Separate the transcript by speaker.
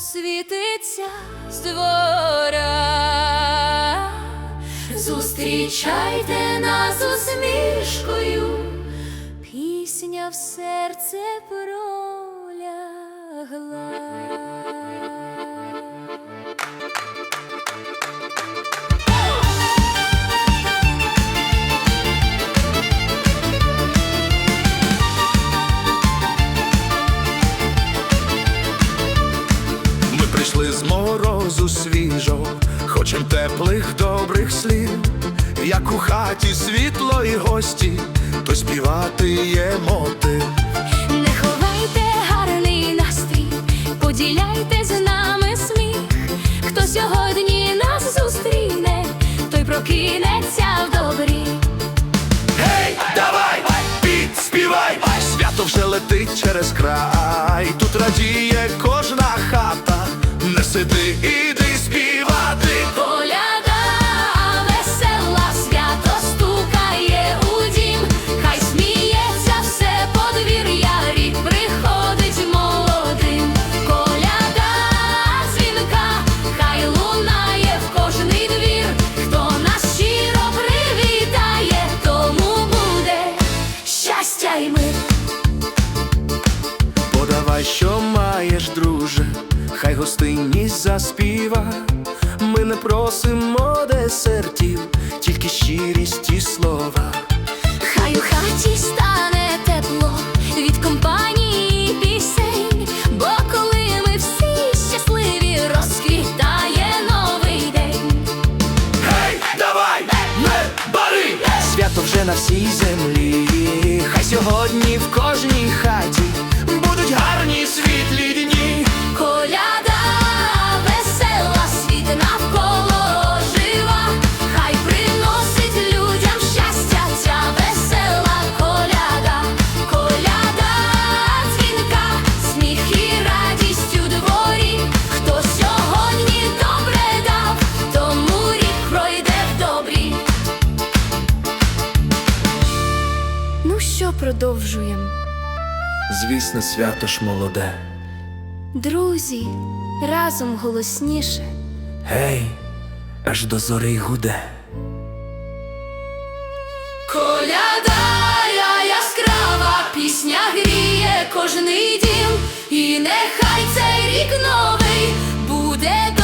Speaker 1: світиться з двора, зустрічайте нас усмішкою, пісня в серце пролягла.
Speaker 2: Морозу свіжо, хочем теплих добрих слів, як у хаті світло і гості, то співати є мотив.
Speaker 1: Не ховайте гарний настрій, поділяйте з нами сміх. Хто сьогодні нас зустріне, той прокинеться в добрі.
Speaker 2: Гей, давай, підспівай, свято вже летить через край. Маєш, друже, хай гостинність заспіва. Ми не просимо десертів, тільки щирість і слова.
Speaker 1: Хай у хаті стане тепло від компанії пісень, бо коли ми всі щасливі, розквітає новий день.
Speaker 2: Гей, давай, не бари! Свято вже на всій землі. Хай сьогодні в кожній продовжуємо? Звісно, свято ж
Speaker 1: молоде. Друзі, разом голосніше. Гей, аж до зори гуде. Колядаря яскрава пісня гріє кожний дім, і нехай цей рік
Speaker 2: новий буде.